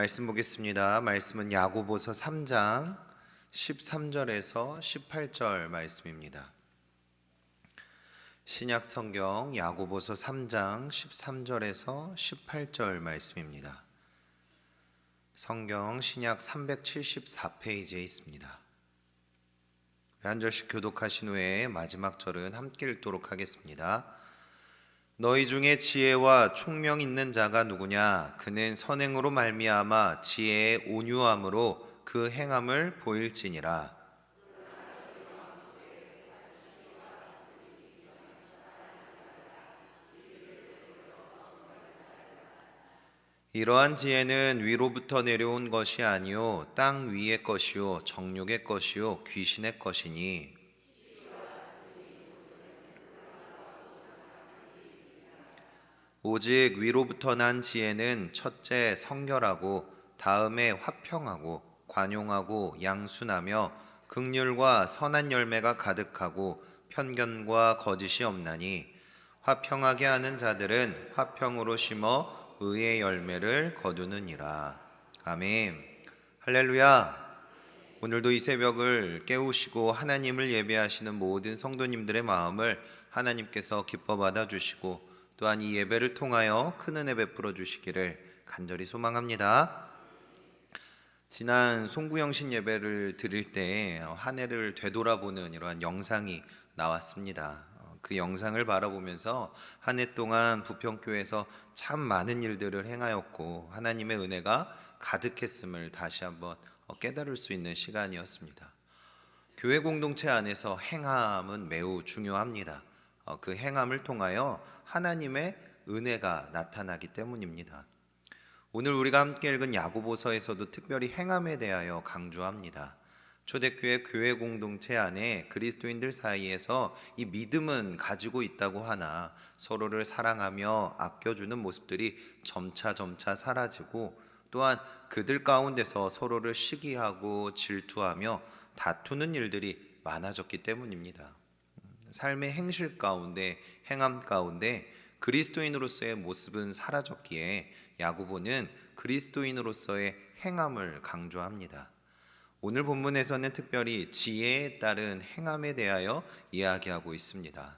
말씀 보겠습니다. 말씀은 야고보서 3장 13절에서 18절 말씀입니다. 신약 성경 야고보서 3장 13절에서 18절 말씀입니다. 성경 신약 374페이지에 있습니다. 한 절씩 교독하신 후에 마지막 절은 함께 읽도록 하겠습니다. 너희 중에 지혜와 총명 있는 자가 누구냐? 그는 선행으로 말미암아 지혜의 온유함으로 그 행함을 보일지니라. 이러한 지혜는 위로부터 내려온 것이 아니요 땅 위의 것이요 정욕의 것이요 귀신의 것이니 오직 위로부터 난 지혜는 첫째 성결하고 다음에 화평하고 관용하고 양순하며 극률과 선한 열매가 가득하고 편견과 거짓이 없나니 화평하게 하는 자들은 화평으로 심어 의의 열매를 거두느니라. 아멘. 할렐루야. 오늘도 이 새벽을 깨우시고 하나님을 예배하시는 모든 성도님들의 마음을 하나님께서 기뻐 받아 주시고 또한 이 예배를 통하여 큰 은혜 베풀어 주시기를 간절히 소망합니다. 지난 송구영신 예배를 드릴 때 한 해를 되돌아보는 이러한 영상이 나왔습니다. 어, 그 영상을 바라보면서 한 해 동안 부평교회에서 참 많은 일들을 행하였고 하나님의 은혜가 가득했음을 다시 한번 어, 깨달을 수 있는 시간이었습니다. 교회 공동체 안에서 행함은 매우 중요합니다. 어, 그 행함을 통하여 하나님의 은혜가 나타나기 때문입니다. 오늘 우리가 함께 읽은 야고보서에서도 특별히 행함에 대하여 강조합니다. 초대교회 교회 공동체 안에 그리스도인들 사이에서 이 믿음은 가지고 있다고 하나 서로를 사랑하며 아껴주는 모습들이 점차 점차 사라지고 또한 그들 가운데서 서로를 시기하고 질투하며 다투는 일들이 많아졌기 때문입니다. 삶의 행실 가운데 행함 가운데 그리스도인으로서의 모습은 사라졌기에 야고보는 그리스도인으로서의 행함을 강조합니다. 오늘 본문에서는 특별히 지혜에 따른 행함에 대하여 이야기하고 있습니다.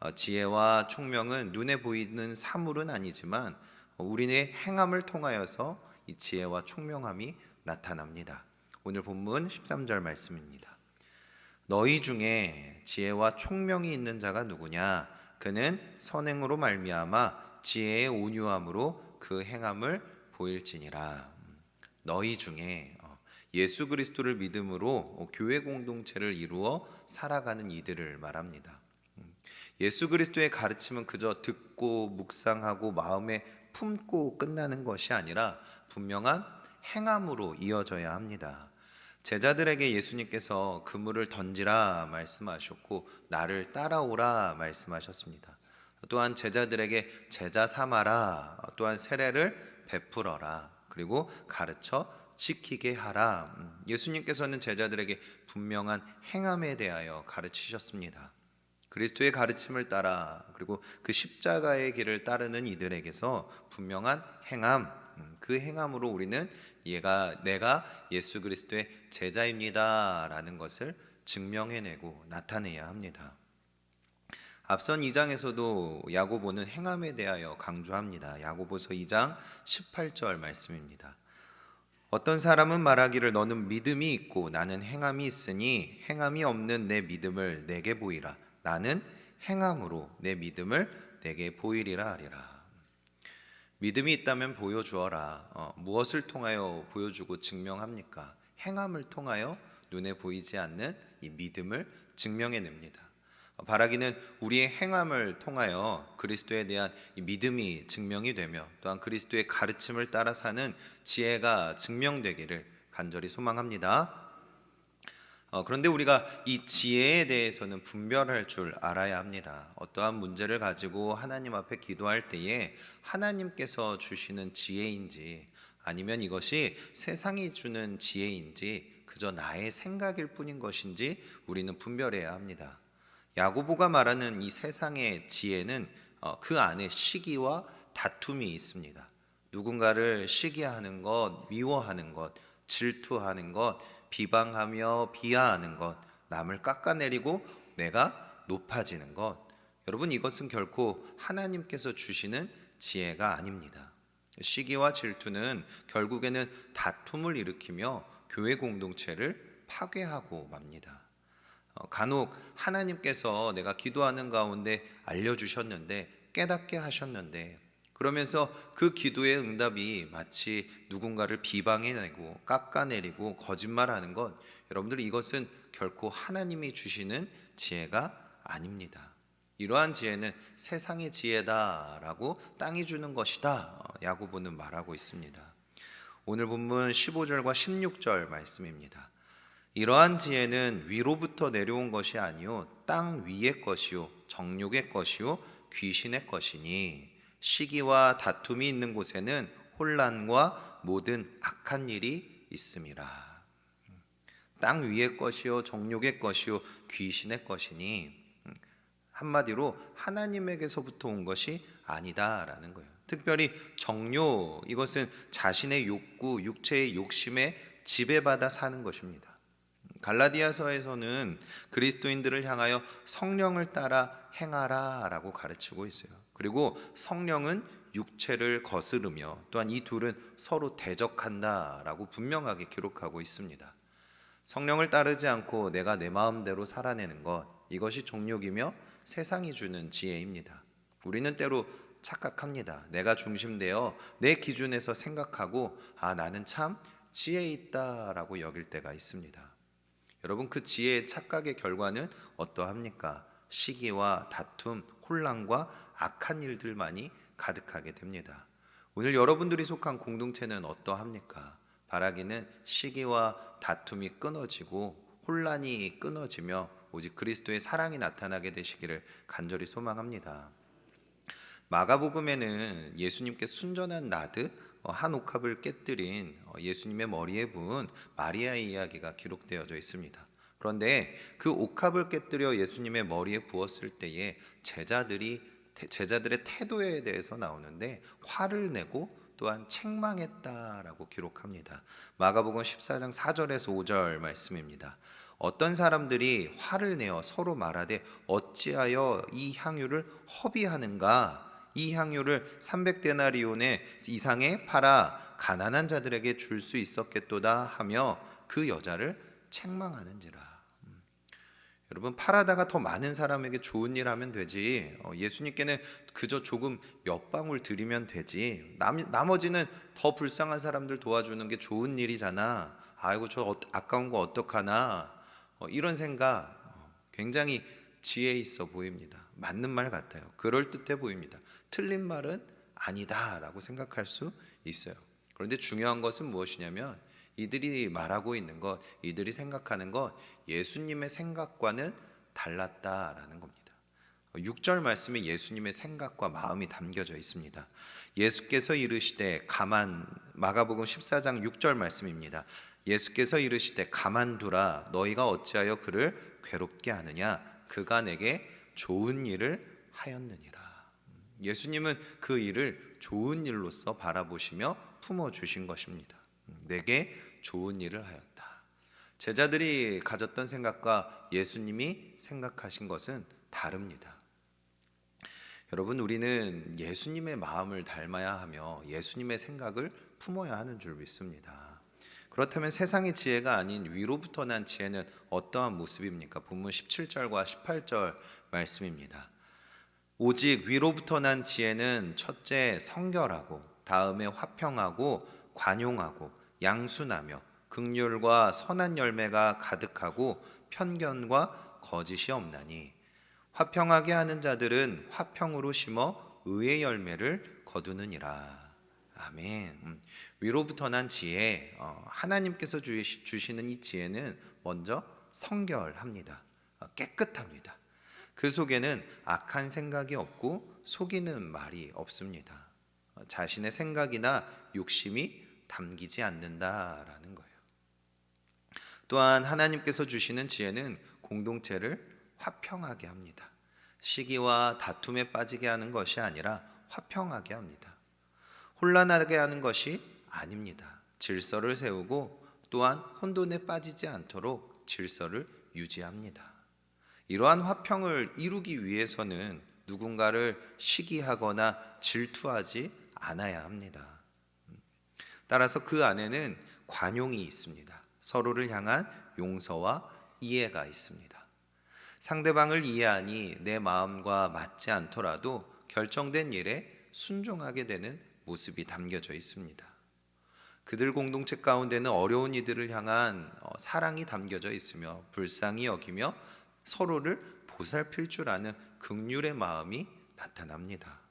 어, 지혜와 총명은 눈에 보이는 사물은 아니지만 우리의 행함을 통하여서 이 지혜와 총명함이 나타납니다. 오늘 본문 13절 말씀입니다. 너희 중에 지혜와 총명이 있는 자가 누구냐? 그는 선행으로 말미암아 지혜의 온유함으로 그 행함을 보일지니라. 너희 중에 어, 예수 그리스도를 믿음으로 교회 공동체를 이루어 살아가는 이들을 말합니다. 음, 예수 그리스도의 가르침은 그저 듣고 묵상하고 마음에 품고 끝나는 것이 아니라 분명한 행함으로 이어져야 합니다. 제자들에게 예수님께서 그물을 던지라 말씀하셨고 나를 따라오라 말씀하셨습니다. 또한 제자들에게 제자 삼아라 또한 세례를 베풀어라. 그리고 가르쳐 지키게 하라. 음, 예수님께서는 제자들에게 분명한 행함에 대하여 가르치셨습니다. 그리스도의 가르침을 따라 그리고 그 십자가의 길을 따르는 이들에게서 분명한 행함, 음, 그 행함으로 우리는 얘가 내가 예수 그리스도의 제자입니다라는 것을 증명해내고 나타내야 합니다. 앞선 2장에서도 야고보는 행함에 대하여 강조합니다. 야고보서 2장 18절 말씀입니다. 어떤 사람은 말하기를 너는 믿음이 있고 나는 행함이 있으니 행함이 없는 내 믿음을 내게 보이라. 나는 행함으로 내 믿음을 내게 보이리라 하리라. 믿음이 있다면 보여주어라. 어, 무엇을 통하여 보여주고 증명합니까? 행함을 통하여 눈에 보이지 않는 이 믿음을 증명해 냅니다. 바라기는 우리의 행함을 통하여 그리스도에 대한 믿음이 증명이 되며 또한 그리스도의 가르침을 따라 사는 지혜가 증명되기를 간절히 소망합니다. 어, 그런데 우리가 이 지혜에 대해서는 분별할 줄 알아야 합니다. 어떠한 문제를 가지고 하나님 앞에 기도할 때에 하나님께서 주시는 지혜인지 아니면 이것이 세상이 주는 지혜인지 그저 나의 생각일 뿐인 것인지 우리는 분별해야 합니다. 야고보가 말하는 이 세상의 지혜는 어, 그 안에 시기와 다툼이 있습니다. 누군가를 시기하는 것, 미워하는 것, 질투하는 것, 비방하며 비하하는 것, 남을 깎아내리고 내가 높아지는 것. 여러분 이것은 결코 하나님께서 주시는 지혜가 아닙니다. 시기와 질투는 결국에는 다툼을 일으키며 교회 공동체를 파괴하고 맙니다. 어, 간혹 하나님께서 내가 기도하는 가운데 알려주셨는데 깨닫게 하셨는데 그러면서 그 기도의 응답이 마치 누군가를 비방해내고 깎아내리고 거짓말하는 것 여러분들 이것은 결코 하나님이 주시는 지혜가 아닙니다. 이러한 지혜는 세상의 지혜다라고 땅이 주는 것이다. 어, 야고보는 말하고 있습니다. 오늘 본문 15절과 16절 말씀입니다. 이러한 지혜는 위로부터 내려온 것이 아니요 땅 위의 것이요 정욕의 것이요 귀신의 것이니 시기와 다툼이 있는 곳에는 혼란과 모든 악한 일이 있음이라. 땅 위의 것이요 정욕의 것이요 귀신의 것이니 음, 한마디로 하나님에게서부터 온 것이 아니다라는 거예요. 특별히 정욕 이것은 자신의 욕구, 육체의 욕심에 지배받아 사는 것입니다. 갈라디아서에서는 그리스도인들을 향하여 성령을 따라 행하라라고 가르치고 있어요. 그리고 성령은 육체를 거스르며 또한 이 둘은 서로 대적한다라고 분명하게 기록하고 있습니다. 성령을 따르지 않고 내가 내 마음대로 살아내는 것 이것이 종욕이며 세상이 주는 지혜입니다. 우리는 때로 착각합니다. 내가 중심되어 내 기준에서 생각하고 아 나는 참 지혜 있다라고 여길 때가 있습니다. 여러분 그 지혜의 착각의 결과는 어떠합니까? 시기와 다툼, 혼란과 악한 일들만이 가득하게 됩니다. 오늘 여러분들이 속한 공동체는 어떠합니까? 바라기는 시기와 다툼이 끊어지고 혼란이 끊어지며 오직 그리스도의 사랑이 나타나게 되시기를 간절히 소망합니다. 마가복음에는 예수님께 순전한 나드 어, 한 옥합을 깨뜨린 어, 예수님의 머리에 부은 마리아의 이야기가 기록되어져 있습니다. 그런데 그 옥합을 깨뜨려 예수님의 머리에 부었을 때에 제자들이 제자들의 태도에 대해서 나오는데 화를 내고 또한 책망했다라고 기록합니다. 마가복음 14장 4절에서 5절 말씀입니다. 어떤 사람들이 화를 내어 서로 말하되 어찌하여 이 향유를 허비하는가 이 향유를 300데나리온의 이상에 팔아 가난한 자들에게 줄 수 있었겠도다 하며 그 여자를 책망하는지라. 음. 여러분 팔아다가 더 많은 사람에게 좋은 일 하면 되지. 어, 예수님께는 그저 조금 몇 방울 드리면 되지. 남, 나머지는 더 불쌍한 사람들 도와주는 게 좋은 일이잖아. 아이고 저 어, 아까운 거 어떡하나. 어, 이런 생각 어, 굉장히 지혜 있어 보입니다. 맞는 말 같아요. 그럴 듯해 보입니다. 틀린 말은 아니다라고 생각할 수 있어요. 그런데 중요한 것은 무엇이냐면 이들이 말하고 있는 것, 이들이 생각하는 것, 예수님의 생각과는 달랐다라는 겁니다. 6절 말씀에 예수님의 생각과 마음이 담겨져 있습니다. 예수께서 이르시되 가만 마가복음 14장 6절 말씀입니다. 예수께서 이르시되 가만두라 너희가 어찌하여 그를 괴롭게 하느냐 그가 내게 좋은 일을 하였느니라. 예수님은 그 일을 좋은 일로서 바라보시며 품어 주신 것입니다. 내게 좋은 일을 하였다. 제자들이 가졌던 생각과 예수님이 생각하신 것은 다릅니다. 여러분 우리는 예수님의 마음을 닮아야 하며 예수님의 생각을 품어야 하는 줄 믿습니다. 그렇다면 세상의 지혜가 아닌 위로부터 난 지혜는 어떠한 모습입니까? 본문 17절과 18절 말씀입니다. 오직 위로부터 난 지혜는 첫째 성결하고 다음에 화평하고 관용하고 양순하며 극률과 선한 열매가 가득하고 편견과 거짓이 없나니 화평하게 하는 자들은 화평으로 심어 의의 열매를 거두느니라. 아멘. 음, 위로부터 난 지혜, 어, 하나님께서 주시는 이 지혜는 먼저 성결합니다. 어, 깨끗합니다. 그 속에는 악한 생각이 없고 속이는 말이 없습니다. 어, 자신의 생각이나 욕심이 담기지 않는다라는 거예요. 또한 하나님께서 주시는 지혜는 공동체를 화평하게 합니다. 시기와 다툼에 빠지게 하는 것이 아니라 화평하게 합니다. 혼란하게 하는 것이 아닙니다. 질서를 세우고 또한 혼돈에 빠지지 않도록 질서를 유지합니다. 이러한 화평을 이루기 위해서는 누군가를 시기하거나 질투하지 않아야 합니다. 따라서 그 안에는 관용이 있습니다. 서로를 향한 용서와 이해가 있습니다. 상대방을 이해하니 내 마음과 맞지 않더라도 결정된 일에 순종하게 되는 모습이 담겨져 있습니다. 그들 공동체 가운데는 어려운 이들을 향한 어, 사랑이 담겨져 있으며 불쌍히 여기며 서로를 보살필 줄 아는 극률의 마음이 나타납니다.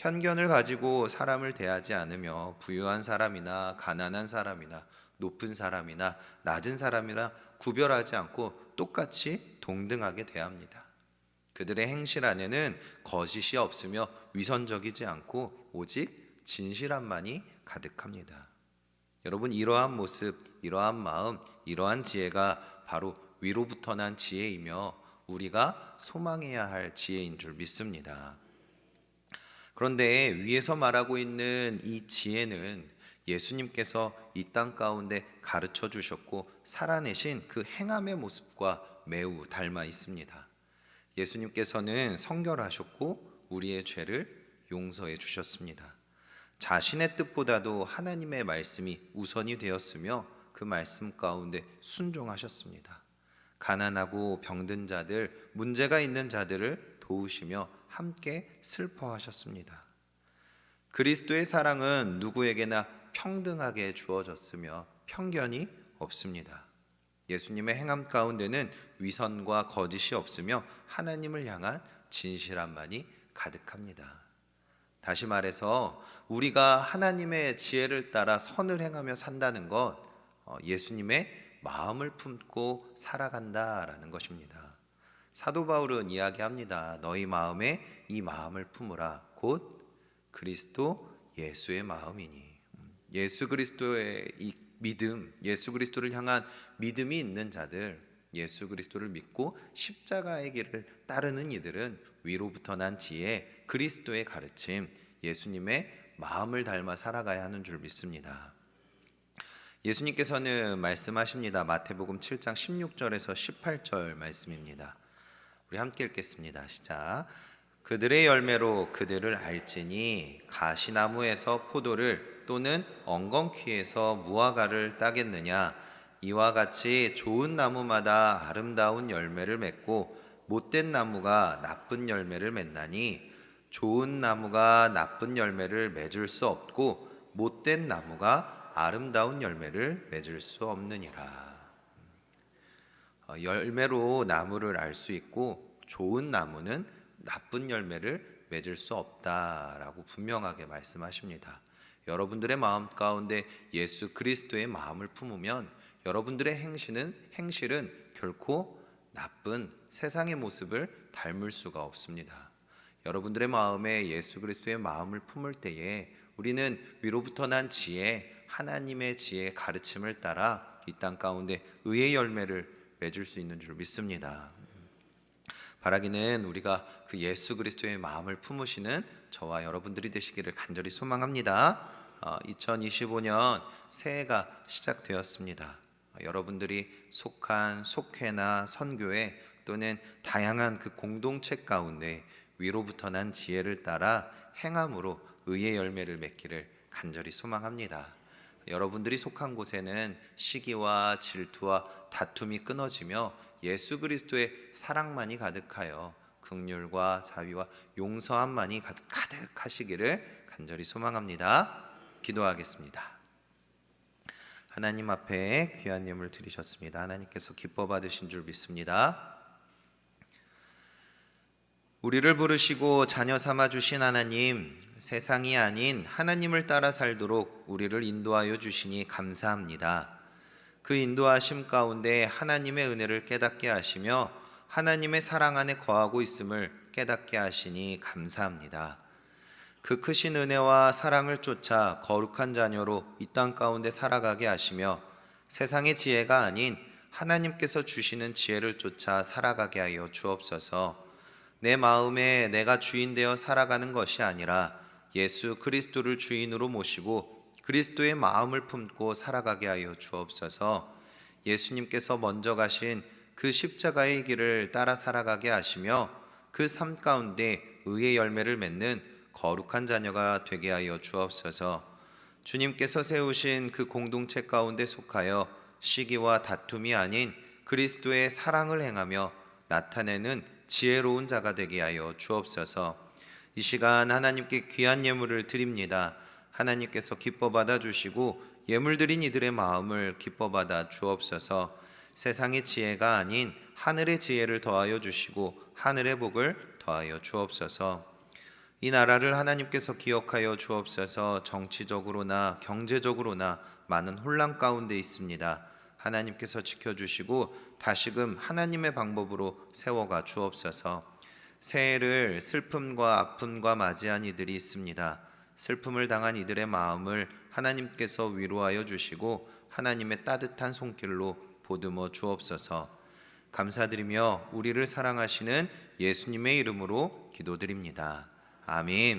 편견을 가지고 사람을 대하지 않으며 부유한 사람이나 가난한 사람이나 높은 사람이나 낮은 사람이나 구별하지 않고 똑같이 동등하게 대합니다. 그들의 행실 안에는 거짓이 없으며 위선적이지 않고 오직 진실함만이 가득합니다. 여러분 이러한 모습, 이러한 마음, 이러한 지혜가 바로 위로부터 난 지혜이며 우리가 소망해야 할 지혜인 줄 믿습니다. 그런데 위에서 말하고 있는 이 지혜는 예수님께서 이 땅 가운데 가르쳐 주셨고 살아내신 그 행함의 모습과 매우 닮아 있습니다. 예수님께서는 성결하셨고 우리의 죄를 용서해 주셨습니다. 자신의 뜻보다도 하나님의 말씀이 우선이 되었으며 그 말씀 가운데 순종하셨습니다. 가난하고 병든 자들, 문제가 있는 자들을 도우시며 함께 슬퍼하셨습니다. 그리스도의 사랑은 누구에게나 평등하게 주어졌으며 편견이 없습니다. 예수님의 행함 가운데는 위선과 거짓이 없으며 하나님을 향한 진실함만이 가득합니다. 다시 말해서 우리가 하나님의 지혜를 따라 선을 행하며 산다는 것 어, 예수님의 마음을 품고 살아간다라는 것입니다. 사도 바울은 이야기합니다. 너희 마음에 이 마음을 품으라. 곧 그리스도 예수의 마음이니. 예수 그리스도의 이 믿음, 예수 그리스도를 향한 믿음이 있는 자들, 예수 그리스도를 믿고 십자가의 길을 따르는 이들은 위로부터 난 지혜, 그리스도의 가르침, 예수님의 마음을 닮아 살아가야 하는 줄 믿습니다. 예수님께서는 말씀하십니다. 마태복음 7장 16절에서 18절 말씀입니다. 우리 함께 읽겠습니다. 시작. 그들의 열매로 그들을 알지니 가시나무에서 포도를 또는 엉겅퀴에서 무화과를 따겠느냐 이와 같이 좋은 나무마다 아름다운 열매를 맺고 못된 나무가 나쁜 열매를 맺나니 좋은 나무가 나쁜 열매를 맺을 수 없고 못된 나무가 아름다운 열매를 맺을 수 없느니라. 어, 열매로 나무를 알 수 있고 좋은 나무는 나쁜 열매를 맺을 수 없다라고 분명하게 말씀하십니다. 여러분들의 마음 가운데 예수 그리스도의 마음을 품으면 여러분들의 행실은 행실은 결코 나쁜 세상의 모습을 닮을 수가 없습니다. 여러분들의 마음에 예수 그리스도의 마음을 품을 때에 우리는 위로부터 난 지혜, 하나님의 지혜 가르침을 따라 이 땅 가운데 의의 열매를 맺을 수 있는 줄 믿습니다. 바라기는 우리가 그 예수 그리스도의 마음을 품으시는 저와 여러분들이 되시기를 간절히 소망합니다. 2025년 새해가 시작되었습니다. 어, 여러분들이 속한 속회나 선교회 또는 다양한 그 공동체 가운데 위로부터 난 지혜를 따라 행함으로 의의 열매를 맺기를 간절히 소망합니다. 여러분들이 속한 곳에는 시기와 질투와 다툼이 끊어지며 예수 그리스도의 사랑만이 가득하여 극률과 자비와 용서함만이 가득 가득하시기를 간절히 소망합니다. 기도하겠습니다. 하나님 앞에 귀한 예물 드리셨습니다. 하나님께서 기뻐 받으신 줄 믿습니다. 우리를 부르시고 자녀 삼아 주신 하나님, 세상이 아닌 하나님을 따라 살도록 우리를 인도하여 주시니 감사합니다. 그 인도하심 가운데 하나님의 은혜를 깨닫게 하시며 하나님의 사랑 안에 거하고 있음을 깨닫게 하시니 감사합니다. 그 크신 은혜와 사랑을 쫓아 거룩한 자녀로 이 땅 가운데 살아가게 하시며 세상의 지혜가 아닌 하나님께서 주시는 지혜를 쫓아 살아가게 하여 주옵소서. 내 마음에 내가 주인 되어 살아가는 것이 아니라 예수 그리스도를 주인으로 모시고 그리스도의 마음을 품고 살아가게 하여 주옵소서. 예수님께서 먼저 가신 그 십자가의 길을 따라 살아가게 하시며 그 삶 가운데 의의 열매를 맺는 거룩한 자녀가 되게 하여 주옵소서. 주님께서 세우신 그 공동체 가운데 속하여 시기와 다툼이 아닌 그리스도의 사랑을 행하며 나타내는 지혜로운 자가 되게 하여 주옵소서. 이 시간 하나님께 귀한 예물을 드립니다. 하나님께서 기뻐 받아 주시고 예물 드린 이들의 마음을 기뻐 받아 주옵소서. 세상의 지혜가 아닌 하늘의 지혜를 더하여 주시고 하늘의 복을 더하여 주옵소서. 이 나라를 하나님께서 기억하여 주옵소서 정치적으로나 경제적으로나 많은 혼란 가운데 있습니다. 하나님께서 지켜주시고 다시금 하나님의 방법으로 세워가 주옵소서 새해를 슬픔과 아픔과 맞이한 이들이 있습니다. 슬픔을 당한 이들의 마음을 하나님께서 위로하여 주시고 하나님의 따뜻한 손길로 보듬어 주옵소서 감사드리며 우리를 사랑하시는 예수님의 이름으로 기도드립니다. 아멘.